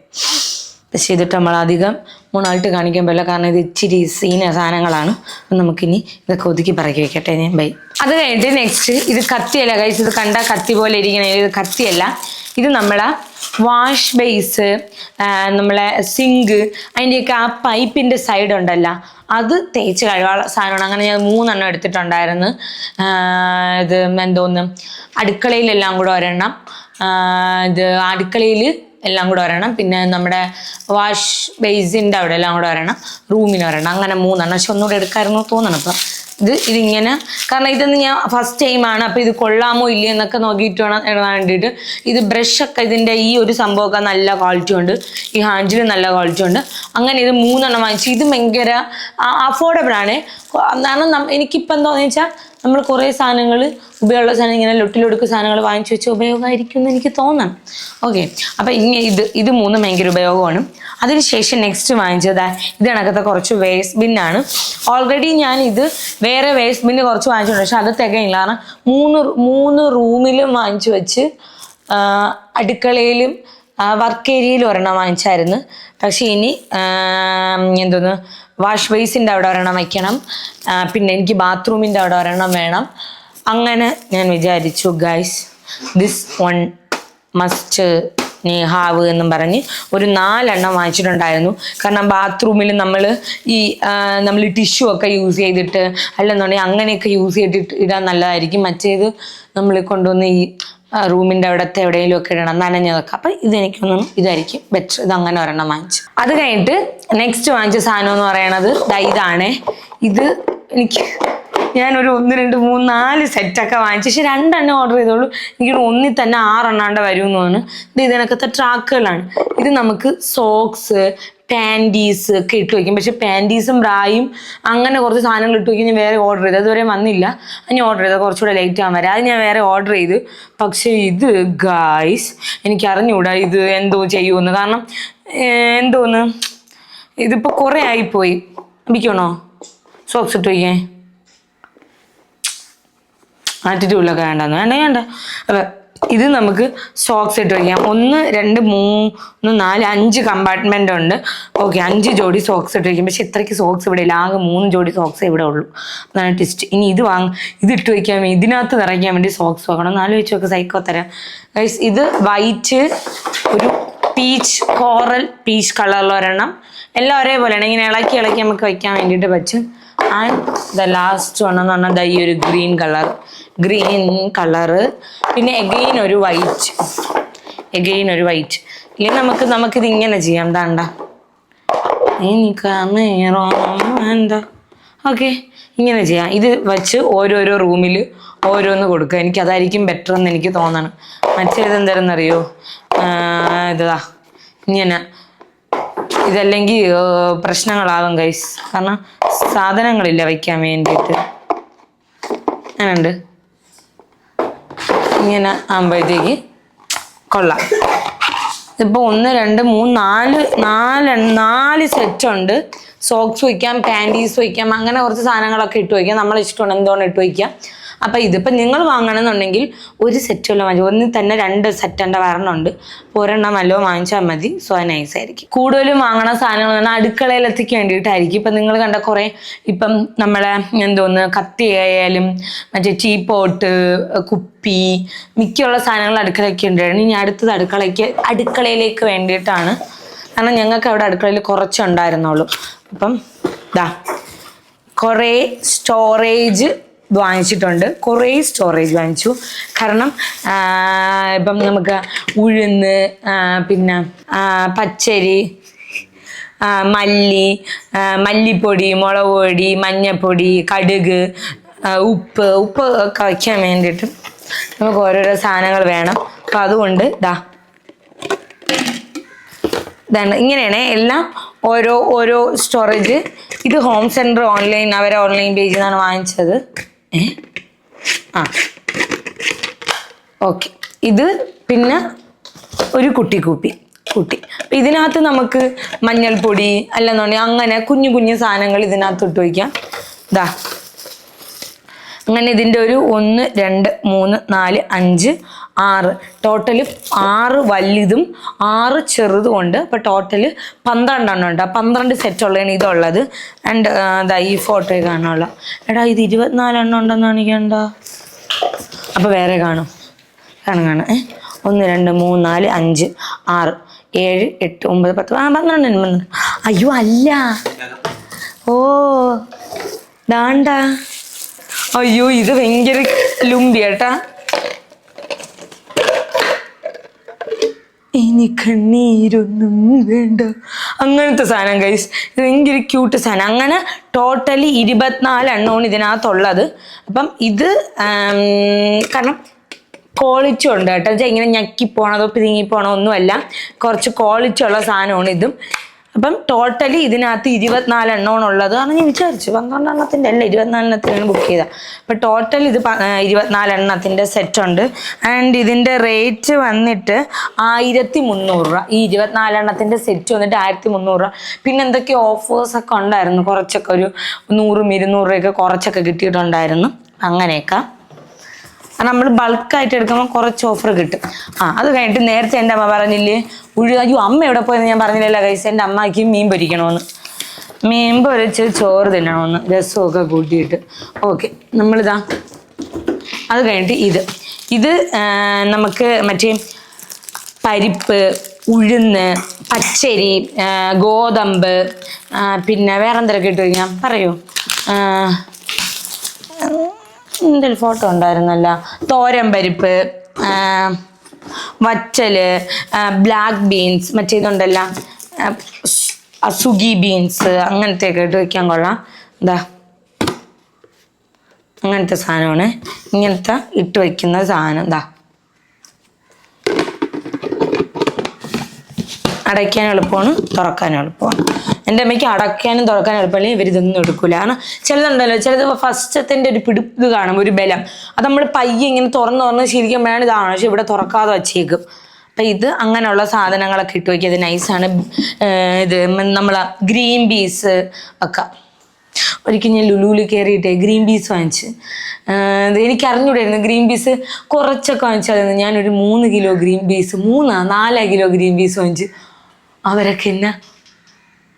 പക്ഷേ ഇതിട്ട് നമ്മൾ അധികം മൂന്നാളിട്ട് കാണിക്കാൻ പറ്റില്ല. കാരണം ഇത് ഇച്ചിരി സീന സാധനങ്ങളാണ്. അപ്പം നമുക്കിനി ഇതൊക്കെ ഒതുക്കി പറക്കി വെക്കട്ടെ. ഞാൻ ബൈ അത് കഴിഞ്ഞിട്ട് നെക്സ്റ്റ് ഇത് കത്തിയല്ല. കഴിച്ച് ഇത് കണ്ട കത്തി പോലെ ഇരിക്കണ. ഇത് കത്തിയല്ല. ഇത് നമ്മളെ വാഷ് ബേസ് നമ്മളെ സിങ്ക് അതിന്റെയൊക്കെ ആ പൈപ്പിന്റെ സൈഡ് ഉണ്ടല്ല. അത് തേച്ച് കഴുകാനുള്ള സാധനമാണ്. അങ്ങനെ ഞാൻ മൂന്നെണ്ണം എടുത്തിട്ടുണ്ടായിരുന്നു. ഇത് എന്തോന്ന്? അടുക്കളയിലെല്ലാം കൂടെ ഒരെണ്ണം. ഇത് അടുക്കളയിൽ എല്ലാം കൂടെ ഒരെണ്ണം. പിന്നെ നമ്മുടെ വാഷ് ബേസിന്റെ അവിടെ എല്ലാം കൂടെ ഒരെണ്ണം. റൂമിന് ഒരെണ്ണം. അങ്ങനെ മൂന്നെണ്ണം. പക്ഷെ ഒന്നുകൂടെ എടുക്കാമായിരുന്നു തോന്നണം അപ്പം ഇത് ഇതിങ്ങനെ. കാരണം ഇതൊന്ന് ഞാൻ ഫസ്റ്റ് ടൈമാണ് അപ്പോൾ ഇത് കൊള്ളാമോ ഇല്ലയോ എന്നൊക്കെ നോക്കിയിട്ട് വേണം ഇടാൻ വേണ്ടിയിട്ട്. ഇത് ബ്രഷൊക്കെ ഇതിന്റെ ഈ ഒരു സംഭവമൊക്കെ നല്ല ക്വാളിറ്റി ഉണ്ട്. ഈ ഹാൻഡിൽ നല്ല ക്വാളിറ്റി ഉണ്ട്. അങ്ങനെ ഇത് മൂന്നെണ്ണം വാങ്ങിച്ചു. ഇത് ഭയങ്കര അഫോർഡബിൾ ആണ്. കാരണം എനിക്കിപ്പോൾ എന്താണെന്ന് വെച്ചാൽ നമ്മൾ കുറേ സാധനങ്ങൾ ഉപയോഗമുള്ള സാധനം ഇങ്ങനെ ലൊട്ടിലൊടുക്ക് സാധനങ്ങൾ വാങ്ങിച്ചു വെച്ച് ഉപയോഗമായിരിക്കും എന്ന് എനിക്ക് തോന്നണം ഓക്കെ അപ്പം ഇങ്ങനെ ഇത് ഇത് മൂന്നും ഭയങ്കര ഉപയോഗമാണ്. അതിനുശേഷം നെക്സ്റ്റ് വാങ്ങിച്ചത്. ഇത് കണക്കത്തെ കുറച്ച് വേസ്റ്റ് ബിന്നാണ് ഓൾറെഡി ഞാൻ ഇത് വേറെ വേസ്റ്റ് ബിന്ന് കുറച്ച് വാങ്ങിച്ചിട്ടുണ്ട്. പക്ഷെ അത് തികയില്ല. കാരണം മൂന്ന് മൂന്ന് റൂമിലും വാങ്ങിച്ചു വെച്ച് അടുക്കളയിലും വർക്ക് ഏരിയയിലും ഒരെണ്ണം വാങ്ങിച്ചായിരുന്നു. പക്ഷേ ഇനി എന്തോന്ന് വാഷ് ബേസിന്റെ അവിടെ ഒരെണ്ണം വയ്ക്കണം പിന്നെ എനിക്ക് ബാത്റൂമിന്റെ അവിടെ ഒരെണ്ണം വേണം. അങ്ങനെ ഞാൻ വിചാരിച്ചു guys this one must have എന്നും പറഞ്ഞ് ഒരു നാലെണ്ണം വാങ്ങിച്ചിട്ടുണ്ടായിരുന്നു. കാരണം ബാത്റൂമിൽ നമ്മൾ ഈ നമ്മൾ ടിഷ്യൂ ഒക്കെ യൂസ് ചെയ്തിട്ട് അല്ലെന്നുണ്ടെങ്കിൽ അങ്ങനെയൊക്കെ യൂസ് ചെയ്തിട്ട് ഇടാൻ നല്ലതായിരിക്കും. മറ്റേത് നമ്മൾ കൊണ്ടുവന്ന് ഈ റൂമിന്റെ അവിടത്തെ എവിടെയെങ്കിലും ഒക്കെ ഇടണം നനഞ്ഞതൊക്കെ. അപ്പം ഇതെനിക്കൊന്നും ഇതായിരിക്കും ബെറ്റർ. ഇത് അങ്ങനെ ഒരെണ്ണം വാങ്ങിച്ചു. അത് കഴിഞ്ഞിട്ട് നെക്സ്റ്റ് വാങ്ങിച്ച സാധനം എന്ന് പറയണത് ഇതാണേ. ഇത് എനിക്ക് ഞാനൊരു ഒന്ന് രണ്ട് മൂന്ന് നാല് സെറ്റൊക്കെ വാങ്ങിച്ചു. പക്ഷെ രണ്ടെണ്ണം ഓർഡർ ചെയ്തോളൂ. എനിക്ക് ഒന്നിൽ തന്നെ ആറെണ്ണാണ്ട് വരും എന്ന് തോന്നുന്നു ഇത് ഇതിനകത്തെ ട്രാക്കുകളാണ്. ഇത് നമുക്ക് സോക്സ് പാന്റീസ് ഒക്കെ ഇട്ട് വയ്ക്കും പക്ഷെ പാന്റീസും ബ്രായും അങ്ങനെ കുറച്ച് സാധനങ്ങൾ ഇട്ട് വയ്ക്കും ഞാൻ വേറെ ഓർഡർ ചെയ്തു. അതുവരെ വന്നില്ല. ഞാൻ ഓർഡർ ചെയ്തത് കുറച്ചുകൂടെ ലേറ്റ് ആകാൻ വരാം. അത് ഞാൻ വേറെ ഓർഡർ ചെയ്തു. പക്ഷേ ഇത് ഗായ്സ് എനിക്ക് അറിഞ്ഞൂടാ ഇത് എന്തോ ചെയ്യുമെന്ന്. കാരണം എന്തോന്ന്? ഇതിപ്പോൾ കുറേ ആയിപ്പോയി. അടിക്കണോ സോക്സ് ഇട്ട് വയ്ക്കേ. ആറ്റിറ്റ്യൂഡിലൊക്കെ വേണ്ടെന്ന്. വേണ്ട വേണ്ട. അപ്പൊ ഇത് നമുക്ക് സോക്സ് ഇട്ട് വയ്ക്കാം. ഒന്ന് രണ്ട് മൂന്ന് നാല് അഞ്ച് കമ്പാർട്ട്മെന്റ് ഉണ്ട്. ഓക്കെ അഞ്ച് ജോഡി സോക്സ് ഇട്ട് വയ്ക്കും. പക്ഷെ ഇത്രയ്ക്ക് സോക്സ് ഇവിടെ ഇല്ല. ആകെ മൂന്ന് ജോഡി സോക്സ് ഇവിടെ ഉള്ളൂ. അതാണ് ടിസ്റ്റ് ഇനി ഇത് വാങ്ങ ഇത് ഇട്ട് വയ്ക്കാൻ ഇതിനകത്ത് നിറയ്ക്കാൻ വേണ്ടി സോക്സ് വെക്കണം നാല് വെച്ച് നോക്ക് സൈക്കോ തരാം. ഇത് വൈറ്റ് ഒരു പീച്ച് കോറൽ പീച്ച് കളറിൽ ഒരെണ്ണം. എല്ലാം ഒരേപോലെയാണ്. ഇങ്ങനെ ഇളക്കി ഇളക്കി നമുക്ക് വയ്ക്കാൻ വേണ്ടിയിട്ട് പറ്റും. ആൻഡ് ദ ലാസ്റ്റ് വൺ എന്ന് പറഞ്ഞാൽ ഈ ഒരു ഗ്രീൻ കളർ ഗ്രീൻ കളറ് പിന്നെ എഗെയിൻ ഒരു വൈറ്റ് എഗെയിൻ ഒരു വൈറ്റ് ഇല്ലെങ്കിൽ നമുക്ക് നമുക്കിത് ഇങ്ങനെ ചെയ്യാം. ദാണ്ട ഓക്കെ ഇങ്ങനെ ചെയ്യാം. ഇത് വെച്ച് ഓരോരോ റൂമിൽ ഓരോന്ന് കൊടുക്കുക എനിക്ക് അതായിരിക്കും ബെറ്റർ എന്ന് എനിക്ക് തോന്നണം. മറ്റേത് എന്തായിരുന്നറിയോ? ഇതാ. ഇങ്ങനെ. ഇതല്ലെങ്കിൽ പ്രശ്നങ്ങളാവും ഗൈസ് കാരണം സാധനങ്ങളില്ല വയ്ക്കാൻ വേണ്ടിയിട്ട്. അങ്ങനുണ്ട് ഇങ്ങനെ ആകുമ്പോഴത്തേക്ക് കൊള്ളാം. ഇപ്പോൾ ഒന്ന് രണ്ട് മൂന്ന് നാല് നാല് നാല് സെറ്റ് ഉണ്ട്. സോക്സ് വയ്ക്കാം പാന്റീസ് വയ്ക്കാം അങ്ങനെ കുറച്ച് സാധനങ്ങളൊക്കെ ഇട്ട് വയ്ക്കാം. ഇഷ്ടമാണ് എന്തോണം ഇട്ട് വയ്ക്കാം. അപ്പം ഇതിപ്പോൾ നിങ്ങൾ വാങ്ങണമെന്നുണ്ടെങ്കിൽ ഒരു സെറ്റ് വല്ലതും വാങ്ങിച്ചു ഒന്നിൽ തന്നെ രണ്ട് സെറ്റ് എന്റെ വരണുണ്ട്. അപ്പോൾ ഒരെണ്ണം വല്ലതും വാങ്ങിച്ചാൽ മതി. സോ നൈസ് ആയിരിക്കും. കൂടുതലും വാങ്ങണ സാധനങ്ങൾ പറഞ്ഞാൽ അടുക്കളയിലെത്തിക്ക് വേണ്ടിയിട്ടായിരിക്കും ഇപ്പം നിങ്ങൾ കണ്ട കുറേ ഇപ്പം നമ്മളെ എന്തോന്ന് കത്തി ആയാലും മറ്റേ പോട്ട്, കുപ്പി മിക്കുള്ള സാധനങ്ങൾ അടുക്കളയ്ക്ക് ഉണ്ടായിരുന്നു ഇനി അടുത്തത് അടുക്കളയ്ക്ക് അടുക്കളയിലേക്ക് വേണ്ടിയിട്ടാണ്. കാരണം ഞങ്ങൾക്ക് അവിടെ അടുക്കളയിൽ കുറച്ചുണ്ടായിരുന്നുള്ളൂ. അപ്പം ഇതാ കുറേ സ്റ്റോറേജ് വാങ്ങിച്ചിട്ടുണ്ട്. കുറേ സ്റ്റോറേജ് വാങ്ങിച്ചു. കാരണം ഇപ്പം നമുക്ക് ഉഴുന്ന് പിന്നെ പച്ചരി മല്ലി മല്ലിപ്പൊടി മുളക് പൊടി മഞ്ഞപ്പൊടി കടുക് ഉപ്പ് ഉപ്പ് ഒക്കെ വയ്ക്കാൻ വേണ്ടിയിട്ട് നമുക്ക് ഓരോരോ സാധനങ്ങൾ വേണം. അപ്പം അതുകൊണ്ട് ദാ. ഇതാണ്. ഇങ്ങനെയാണ് എല്ലാം ഓരോ ഓരോ സ്റ്റോറേജ് ഇത് ഹോം സെന്റർ ഓൺലൈൻ അവരെ ഓൺലൈൻ പേജിൽ നിന്നാണ് വാങ്ങിച്ചത്. ആ. ഓക്കെ. ഇത് പിന്നെ ഒരു കുട്ടി കൂപ്പി കുട്ടി. അപ്പം ഇതിനകത്ത് നമുക്ക് മഞ്ഞൾപ്പൊടി അല്ലെന്നുണ്ടെങ്കിൽ അങ്ങനെ കുഞ്ഞു കുഞ്ഞു സാധനങ്ങൾ ഇതിനകത്ത് ഇട്ട് വയ്ക്കാം ഇതാ അങ്ങനെ ഇതിന്റെ ഒരു ഒന്ന് രണ്ട് മൂന്ന് നാല് അഞ്ച് ആറ്. ടോട്ടൽ ആറ് വലുതും ആറ് ചെറുതും ഉണ്ട്. അപ്പോൾ ടോട്ടൽ പന്ത്രണ്ടെണ്ണം ഉണ്ട്. ആ പന്ത്രണ്ട് സെറ്റ് ഉള്ളതാണ് ഇതുള്ളത്. ആൻഡ് അതാ ഈ ഫോട്ടോയിൽ കാണാനുള്ള. എടാ ഇത് ഇരുപത്തിനാലെണ്ണം ഉണ്ടെന്ന് കാണിക്കണ്ട? അപ്പോൾ വേറെ കാണും. കാണും കാണാം. ഏ? ഒന്ന് രണ്ട് മൂന്ന് നാല് അഞ്ച് ആറ് ഏഴ് എട്ട് ഒമ്പത് പത്ത് ആ പന്ത്രണ്ട് പന്ത്രണ്ട് അയ്യോ അല്ല. ഓ ദാണ്ട. അയ്യോ ഇത് ഭയങ്കര ലുമ്പി ഏട്ടാ കണ്ണീരൊന്നും വേണ്ട. അങ്ങനത്തെ സാധനം ഗൈസ് ഭയങ്കര ക്യൂട്ട് സാധനം. അങ്ങനെ ടോട്ടലി ഇരുപത്തിനാല് എണ്ണമാണ് ഇതിനകത്തുള്ളത്. അപ്പം ഇത് കാരണം ക്വാളിറ്റി ഉണ്ട് കേട്ടോ. ഇങ്ങനെ ഞെക്കി പോണതോ പിതുങ്ങി പോണോ ഒന്നുമല്ല. കുറച്ച് ക്വാളിറ്റി ഉള്ള സാധനമാണ് ഇതും. അപ്പം ടോട്ടലി ഇതിനകത്ത് ഇരുപത്തിനാല് എണ്ണമാണ് ഉള്ളത് കാരണം ഞാൻ വിചാരിച്ചു. പന്ത്രണ്ടെണ്ണത്തിന്റെ അല്ല ഇരുപത്തിനാലെണ്ണത്തിനാണ് ബുക്ക് ചെയ്തത്. അപ്പം ടോട്ടൽ ഇത് ഇരുപത്തിനാല് എണ്ണത്തിന്റെ സെറ്റ് ഉണ്ട്. ആൻഡ് ഇതിന്റെ റേറ്റ് വന്നിട്ട് ആയിരത്തി മുന്നൂറ് രൂപ. ഈ ഇരുപത്തിനാലെണ്ണത്തിന്റെ സെറ്റ് വന്നിട്ട് ആയിരത്തി മുന്നൂറ് രൂപ. പിന്നെ എന്തൊക്കെ ഓഫേഴ്സൊക്കെ ഉണ്ടായിരുന്നു? കുറച്ചൊക്കെ ഒരു നൂറും ഇരുന്നൂറ് രൂപയൊക്കെ കുറച്ചൊക്കെ കിട്ടിയിട്ടുണ്ടായിരുന്നു. അങ്ങനെയൊക്കെ. നമ്മൾ ബൾക്കായിട്ട് എടുക്കുമ്പോൾ കുറച്ച് ഓഫർ കിട്ടും. ആ അത് കഴിഞ്ഞിട്ട് നേരത്തെ എന്റെ അമ്മ പറഞ്ഞില്ലേ ഉഴുക അയ്യോ അമ്മ എവിടെ പോയെന്ന് ഞാൻ പറഞ്ഞില്ലല്ലോ കൈസ് എന്റെ അമ്മയ്ക്ക് മീൻ പൊരിക്കണമെന്ന്. മീൻ പൊരിച്ച് ചോറ് തിന്നണമെന്ന് രസമൊക്കെ കൂട്ടിയിട്ട്. ഓക്കെ നമ്മളിതാ. അത് കഴിഞ്ഞിട്ട് ഇത്. ഇത് നമുക്ക് മറ്റേ പരിപ്പ് ഉഴുന്ന് പച്ചരി ഗോതമ്പ് പിന്നെ വേറെന്തൊക്കെ ഇട്ട് കഴിഞ്ഞാൽ പറയൂ. എന്തൊരു ഫോട്ടോ ഉണ്ടായിരുന്നല്ല? തോരൻ പരിപ്പ് വച്ചൽ ബ്ലാക്ക് ബീൻസ് മറ്റേ ഇതുണ്ടല്ല. ആ, സ്- ആ, സുഗി ബീൻസ് അങ്ങനത്തെയൊക്കെ ഇട്ട് വെക്കാൻ കൊള്ളാം. എന്താ അങ്ങനത്തെ സാധനമാണ്. ഇങ്ങനത്തെ ഇട്ട് വെക്കുന്ന സാധനം. എന്താ അടയ്ക്കാൻ എളുപ്പമാണ് തുറക്കാൻ എളുപ്പമാണ്. എന്റെ അമ്മയ്ക്ക് അടയ്ക്കാനും തുറക്കാനും എളുപ്പമല്ലേ ഇവർ ഇതൊന്നും എടുക്കില്ല കാരണം ചിലതുണ്ടല്ലോ ചിലത് ഫസ്റ്റത്തിന്റെ ഒരു പിടിപ്പ് കാണും ഒരു ബലം. അത് നമ്മൾ പയ്യെ ഇങ്ങനെ തുറന്ന് തുറന്ന് ശരിക്കുമ്പോഴാണ് ഇതാണ്? പക്ഷെ ഇവിടെ തുറക്കാതെ വച്ചേക്കും. അപ്പം ഇത് അങ്ങനെയുള്ള സാധനങ്ങളൊക്കെ ഇട്ട് വയ്ക്കുക ഇത് നൈസാണ് ഇത് നമ്മൾ ഗ്രീൻ പീസ് ഒക്കെ. ഒരിക്കൽ ഞാൻ ലുലുവിൽ കയറിയിട്ടേ ഗ്രീൻ പീസ് വാങ്ങിച്ച്. ആഹ് ഇത് എനിക്ക് അറിഞ്ഞൂടായിരുന്നു ഗ്രീൻ പീസ് കുറച്ചൊക്കെ വാങ്ങിച്ചാൽ ഞാനൊരു മൂന്ന് കിലോ ഗ്രീൻ പീസ് മൂന്നാ നാലാ കിലോ ഗ്രീൻ പീസ് വാങ്ങിച്ച് അവരൊക്കെ എന്നെ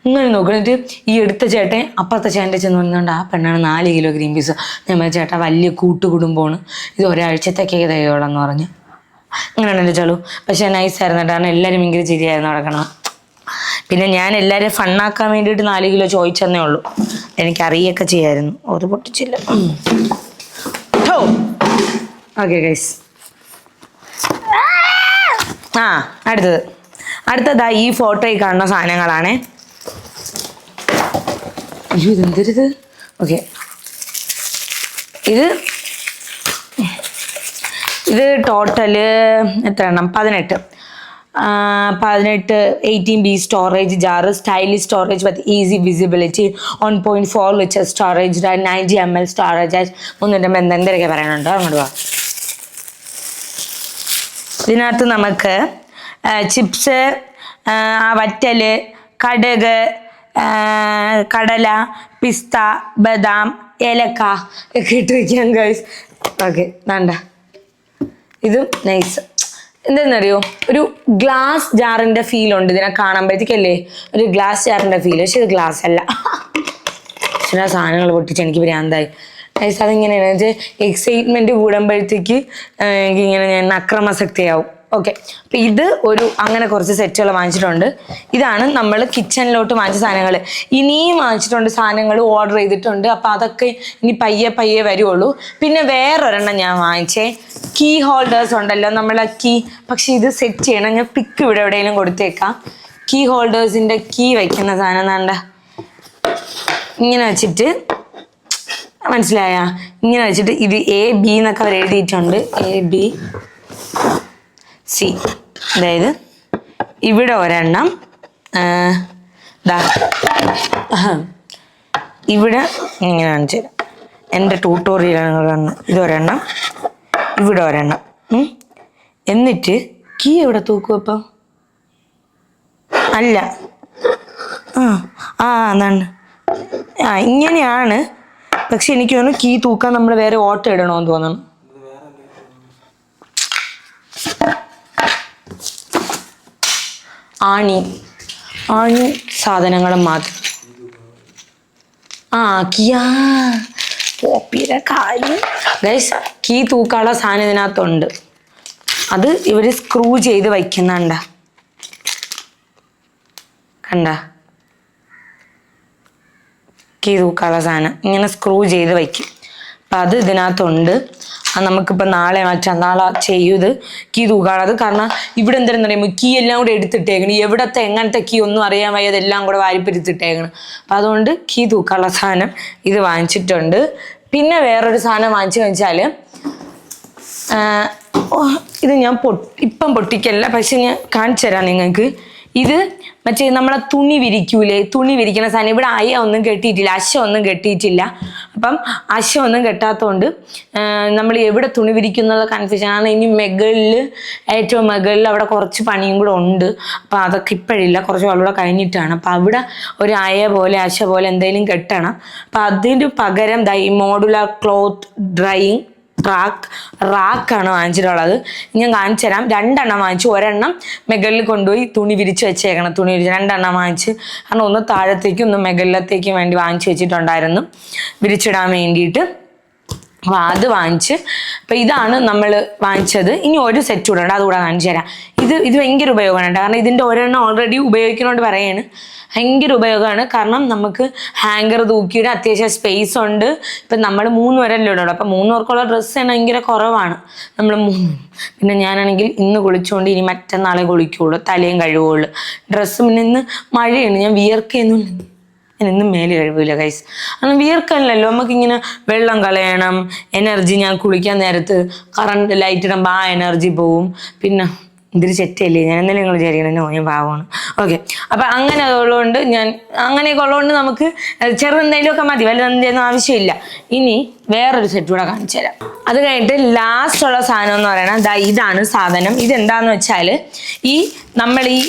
ഇങ്ങനെ നോക്കണിട്ട് ഈ എടുത്ത ചേട്ടൻ അപ്പുറത്തെ ചേട്ടന്റെ ചെന്ന് വന്നുകൊണ്ട് ആ പെണ്ണാണ് നാല് കിലോ ഗ്രീൻ പീസ്. ഞമ്മ ചേട്ടൻ ചേട്ടാ വലിയ കൂട്ടുകുടുംബമാണ്. ഇത് ഒരാഴ്ചത്തേക്ക് തയ്യോളെന്ന് പറഞ്ഞു. അങ്ങനെയാണല്ലോ ചളു പക്ഷേ നൈസായിരുന്നു കേട്ടോ. കാരണം എല്ലാവരും ഭയങ്കര ചിരിയായിരുന്നു നടക്കണം പിന്നെ ഞാൻ എല്ലാവരെയും ഫണ്ണാക്കാൻ വേണ്ടിയിട്ട് നാല് കിലോ ചോദിച്ചെന്നേ ഉള്ളൂ. എനിക്കറിയൊക്കെ ചെയ്യായിരുന്നു. അത് പൊട്ടിച്ചില്ല. ഓക്കെ ഗൈസ് ആ അടുത്തത്. അടുത്തതാ ഈ ഫോട്ടോയിൽ കാണുന്ന സാധനങ്ങളാണ്. അയ്യോ ഇതെന്തരുത്? ഓക്കെ ഇത് ഇത് ടോട്ടൽ എത്ര എണ്ണം? പതിനെട്ട്. പതിനെട്ട് eighteen B storage jar stylish storage with easy visibility one point four litre storage ninety M L storage മുന്നൂറ്റമ്പത് എന്തെങ്കിലുമൊക്കെ പറയാനുണ്ടോ അങ്ങോട്ട് പോവാം ഇതിനകത്ത് നമുക്ക് ചിപ്സ് വറ്റൽ കടുക് കടല പിസ്ത ബദാം ഏലക്ക ഒക്കെ ഇട്ട് വയ്ക്കാം ഗൈസ് ഓക്കെ വേണ്ട. ഇതും നൈസ് എന്തെന്നറിയോ ഒരു ഗ്ലാസ് ജാറിന്റെ ഫീൽ ഉണ്ട്. ഇതിനെ കാണുമ്പോഴത്തേക്കല്ലേ? ഒരു ഗ്ലാസ് ജാറിന്റെ ഫീൽ പക്ഷെ ഇത് ഗ്ലാസ് അല്ല. പക്ഷേ സാധനങ്ങൾ പൊട്ടിച്ച് എനിക്ക് ഭ്രാന്തായി. ഗൈസ് അതിങ്ങനെയാണ്? വെച്ചാൽ എക്സൈറ്റ്മെന്റ് കൂടുമ്പോഴത്തേക്ക് എനിക്കിങ്ങനെ ഞാൻ അക്രമാസക്തിയാവും. ഓക്കെ അപ്പൊ ഇത് ഒരു അങ്ങനെ കുറച്ച് സെറ്റുകൾ വാങ്ങിച്ചിട്ടുണ്ട്. ഇതാണ് നമ്മൾ കിച്ചണിലോട്ട് വാങ്ങിച്ച സാധനങ്ങൾ ഇനിയും വാങ്ങിച്ചിട്ടുണ്ട് സാധനങ്ങൾ ഓർഡർ ചെയ്തിട്ടുണ്ട്. അപ്പൊ അതൊക്കെ ഇനി പയ്യെ പയ്യെ വരുള്ളൂ പിന്നെ വേറൊരെണ്ണം ഞാൻ വാങ്ങിച്ചേ. കീ ഹോൾഡേഴ്സ് ഉണ്ടല്ലോ. നമ്മളെ കീ പക്ഷെ ഇത് സെറ്റ് ചെയ്യണം. ഞാൻ പിക്ക് ഇവിടെ എവിടെയെങ്കിലും കൊടുത്തേക്കാം. കീ ഹോൾഡേഴ്സിന്റെ കീ വയ്ക്കുന്ന സാധനം എന്താ ഇങ്ങനെ വെച്ചിട്ട് മനസ്സിലായ? ഇങ്ങനെ വെച്ചിട്ട് ഇത് എ ബി എന്നൊക്കെ അവർ എഴുതിയിട്ടുണ്ട്. A B C. അതായത് ഇവിടെ ഒരെണ്ണം. ഇവിടെ ഇങ്ങനെ കാണിച്ചു തരാം എന്റെ ട്യൂട്ടോറിയലാണ് കാണുന്നത് ഇത് ഒരെണ്ണം ഇവിടെ ഒരെണ്ണം. എന്നിട്ട് കീ എവിടെ തൂക്കും അപ്പം? അല്ല. ആ ആ അതാണ്. ആ ഇങ്ങനെയാണ്. പക്ഷെ എനിക്ക് തോന്നുന്നു കീ തൂക്കാൻ നമ്മൾ വേറെ ഓട്ടം ഇടണമെന്ന് തോന്നുന്നു. ആണി. ആണി സാധനങ്ങളും മാത്രം ആ കിയാ. പോപ്പിയുടെ കാര്യം. ഗൈസ് കീ തൂക്കാനുള്ള സാധനം ഇതിനകത്തുണ്ട്. അത് ഇവർ സ്ക്രൂ ചെയ്ത് വയ്ക്കുന്നുണ്ട. കണ്ട? കീ തൂക്കാനുള്ള സാധനം. ഇങ്ങനെ സ്ക്രൂ ചെയ്ത് വയ്ക്കും. അപ്പം അത് ഇതിനകത്തുണ്ട്. നമുക്കിപ്പോൾ നാളെ മാറ്റാം നാളെ ചെയ്യത്. കീ തൂക്കാളത് കാരണം ഇവിടെ എന്തെന്ന് പറയുമ്പോൾ കീ എല്ലാം കൂടെ എടുത്തിട്ടേക്കണം. എവിടത്തെ എങ്ങനത്തെ കീ ഒന്നും അറിയാൻ വയ്യ അതെല്ലാം കൂടെ വാരിപ്പിരുത്തിട്ടേക്കണം. അപ്പം അതുകൊണ്ട് കീ തൂക്കാനുള്ള സാധനം ഇത് വാങ്ങിച്ചിട്ടുണ്ട്. പിന്നെ വേറൊരു സാധനം വാങ്ങിച്ചു വെച്ചാൽ ഇത് ഞാൻ പൊ ഇപ്പം പൊട്ടിക്കല്ല. പക്ഷെ ഞാൻ കാണിച്ചു തരാം നിങ്ങൾക്ക്. ഇത് മറ്റേ നമ്മളെ തുണി വിരിക്കൂലേ? തുണി വിരിക്കണ സാധനം. ഇവിടെ അയ ഒന്നും കെട്ടിയിട്ടില്ല അശ ഒന്നും കെട്ടിയിട്ടില്ല. അപ്പം അശ ഒന്നും കെട്ടാത്തതുകൊണ്ട് നമ്മൾ എവിടെ തുണി വിരിക്കുന്നുള്ള കൺഫ്യൂഷൻ ആണ്. ഇനി മുകളിൽ ഏറ്റവും മുകളിൽ അവിടെ കുറച്ച് പണിയും കൂടെ ഉണ്ട്. അപ്പം അതൊക്കെ ഇപ്പോഴില്ല. കുറച്ച് കൂടെ കഴിഞ്ഞിട്ടാണ്. അപ്പം അവിടെ ഒരു അയ പോലെ അശ പോലെ എന്തെങ്കിലും കെട്ടണം. അപ്പം അതിന് പകരം ഈ മോഡുലാർ ക്ലോത്ത് ഡ്രൈയിങ് റാക്ക് റാക്കാണ് വാങ്ങിച്ചിട്ടുള്ളത്. ഞാൻ കാണിച്ചു തരാം. രണ്ടെണ്ണം വാങ്ങിച്ചു. ഒരെണ്ണം മെഗലിൽ കൊണ്ടുപോയി തുണി വിരിച്ച് വെച്ചേക്കണം. തുണി വിരിച്ച് രണ്ടെണ്ണം വാങ്ങിച്ച്. കാരണം ഒന്ന് താഴത്തേക്കും ഒന്ന് മെഗലിലത്തേക്കും വേണ്ടി വാങ്ങിച്ചു വെച്ചിട്ടുണ്ടായിരുന്നു. വിരിച്ചിടാൻ വേണ്ടിയിട്ട്. അപ്പോൾ അത് വാങ്ങിച്ച്. അപ്പോൾ ഇതാണ് നമ്മൾ വാങ്ങിച്ചത്. ഇനി ഒരു സെറ്റ് കൂടെ ഉണ്ട് അതുകൂടെ കാണിച്ചു തരാം. ഇത് ഇത് ഭയങ്കര ഉപയോഗമാണ് കേട്ടോ. കാരണം ഇതിന്റെ ഒരെണ്ണം ഓൾറെഡി ഉപയോഗിക്കുന്നതുകൊണ്ട് പറയാണ്. ഭയങ്കര ഉപയോഗമാണ്. കാരണം നമുക്ക് ഹാങ്കർ തൂക്കിയിട്ട് അത്യാവശ്യം സ്പേസ് ഉണ്ട്. ഇപ്പം നമ്മൾ മൂന്ന് പേരല്ലേ ഉള്ളൂ. അപ്പം മൂന്ന് പേർക്കുള്ള ഡ്രസ്സ് ഭയങ്കര കുറവാണ്. നമ്മൾ മൂന്ന് പിന്നെ ഞാനാണെങ്കിൽ ഇന്ന് കുളിച്ചുകൊണ്ട് ഇനി മറ്റന്നാളെ കുളിക്കുകയുള്ളൂ തലയും കഴിവുള്ളൂ ഡ്രസ്സ് പിന്നെ ഇന്ന് മഴയാണ്. ഞാൻ വിയർക്കുന്നില്ല ഞാൻ മേലെ കഴിവില്ല കൈസ് കാരണം വിയർക്കല്ലല്ലോ നമുക്കിങ്ങനെ വെള്ളം കളയണം എനർജി ഞാൻ കുളിക്കാൻ നേരത്ത് കറണ്ട് ലൈറ്റ് ഇടുമ്പോൾ ആ എനർജി പോവും. പിന്നെ ഇതൊരു ചെറ്റല്ലേ ഞാൻ എന്തെങ്കിലും നിങ്ങൾ വിചാരിക്കണം ഞാൻ പാവമാണ്. ഓക്കെ അപ്പം അങ്ങനെ ഉള്ളതുകൊണ്ട് ഞാൻ അങ്ങനെയൊക്കെ ഉള്ളതുകൊണ്ട് നമുക്ക് ചെറുതെന്തെങ്കിലുമൊക്കെ മതി. വലുതെന്തെങ്കിലും ആവശ്യമില്ല. ഇനി വേറൊരു സെറ്റ് കൂടെ കാണിച്ചു തരാം. അത് കഴിഞ്ഞിട്ട് ലാസ്റ്റ് ഉള്ള സാധനം എന്ന് പറയുന്നത് ദാ ഇതാണ് സാധനം. ഇതെന്താന്ന് വെച്ചാൽ ഈ നമ്മൾ ഈ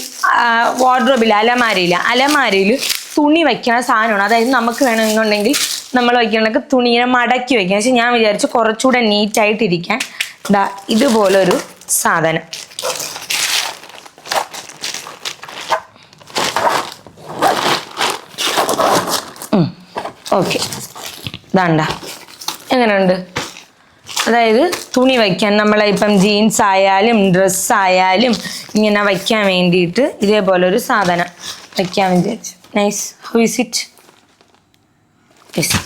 വാർഡ്രോബിൽ അലമാരയിൽ അലമാരയിൽ തുണി വയ്ക്കുന്ന സാധനമാണ്. അതായത് നമുക്ക് വേണമെന്നുണ്ടെങ്കിൽ നമ്മൾ വയ്ക്കണമെങ്കിൽ തുണിയെ മടക്കി വയ്ക്കാം. പക്ഷെ ഞാൻ വിചാരിച്ചു കുറച്ചുകൂടെ നീറ്റായിട്ടിരിക്കാൻ ദാ ഇതുപോലൊരു സാധനം. ഓക്കെ. ഇതാണ്ട എങ്ങനെയുണ്ട്? അതായത് തുണി വയ്ക്കാൻ നമ്മളെ ഇപ്പം ജീൻസ് ആയാലും ഡ്രസ്സ് ആയാലും ഇങ്ങനെ വയ്ക്കാൻ വേണ്ടിയിട്ട് ഇതേപോലെ ഒരു സാധനം വയ്ക്കാൻ വിചാരിച്ചു നൈസ് ഹൗ ഇസ് ഇറ്റ്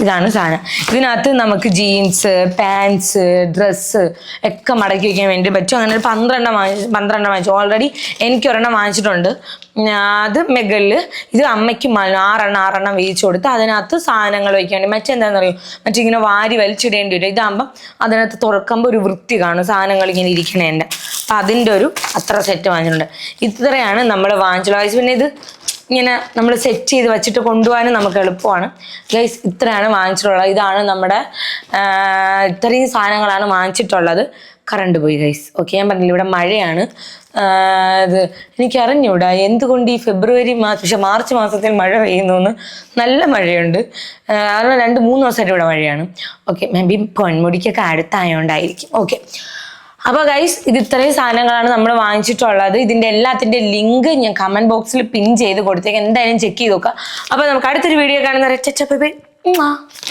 ഇതാണ് സാധനം. ഇതിനകത്ത് നമുക്ക് ജീൻസ് പാൻസ് ഡ്രസ്സ് ഒക്കെ മടക്കി വയ്ക്കാൻ വേണ്ടി പറ്റും. അങ്ങനെ ഒരു പന്ത്രണ്ടെണ്ണം വാങ്ങി പന്ത്രണ്ടെണ്ണം വാങ്ങിച്ചു. ഓൾറെഡി എനിക്ക് ഒരെണ്ണം വാങ്ങിച്ചിട്ടുണ്ട് അത് മെഗളിൽ ഇത് അമ്മയ്ക്ക് ആറെണ്ണം ആറെണ്ണം വീതിച്ചു കൊടുത്ത് അതിനകത്ത് സാധനങ്ങൾ വയ്ക്കാൻ വേണ്ടി മറ്റെന്താണെന്ന് അറിയോ മറ്റിങ്ങനെ വാരി വലിച്ചിടേണ്ടി വരും. ഇതാകുമ്പം അതിനകത്ത് തുറക്കുമ്പോൾ ഒരു വൃത്തി കാണും. സാധനങ്ങൾ ഇങ്ങനെ ഇരിക്കണേന്റെ. അപ്പം അതിന്റെ ഒരു അത്ര സെറ്റ് വാങ്ങിച്ചിട്ടുണ്ട്. ഇത്രയാണ് നമ്മൾ വാങ്ങിച്ചുള്ളത് പിന്നെ ഇത് ഇങ്ങനെ നമ്മൾ സെറ്റ് ചെയ്ത് വെച്ചിട്ട് കൊണ്ടുപോകാനും നമുക്ക് എളുപ്പമാണ്. ഗൈസ് ഇത്രയാണ് വാങ്ങിച്ചിട്ടുള്ളത്. ഇതാണ് നമ്മുടെ ഇത്രയും സാധനങ്ങളാണ് വാങ്ങിച്ചിട്ടുള്ളത്. കറണ്ട് പോയി ഗൈസ് ഓക്കെ ഞാൻ പറഞ്ഞില്ല ഇവിടെ മഴയാണ്. ഇത് എനിക്ക് അറിഞ്ഞൂടാ എന്തുകൊണ്ട് ഈ ഫെബ്രുവരി മാസം പക്ഷെ മാർച്ച് മാസത്തിൽ മഴ പെയ്യുന്നു നല്ല മഴയുണ്ട്. കാരണം രണ്ട് മൂന്ന് ദിവസമായിട്ട് ഇവിടെ മഴയാണ്. ഓക്കെ മേ ബി പൊന്മുടിക്കൊക്കെ അടുത്തായോണ്ടായിരിക്കും. ഓക്കെ അപ്പോൾ ഗൈസ് ഇത് ഇത്രയും സാധനങ്ങളാണ് നമ്മൾ വാങ്ങിച്ചിട്ടുള്ളത്. ഇതിന്റെ എല്ലാത്തിന്റെ ലിങ്ക് ഞാൻ കമന്റ് ബോക്സിൽ പിൻ ചെയ്ത് കൊടുത്തേക്ക്. എന്തായാലും ചെക്ക് ചെയ്ത് നോക്കാം അപ്പോൾ നമുക്ക് അടുത്തൊരു വീഡിയോ കാണുന്ന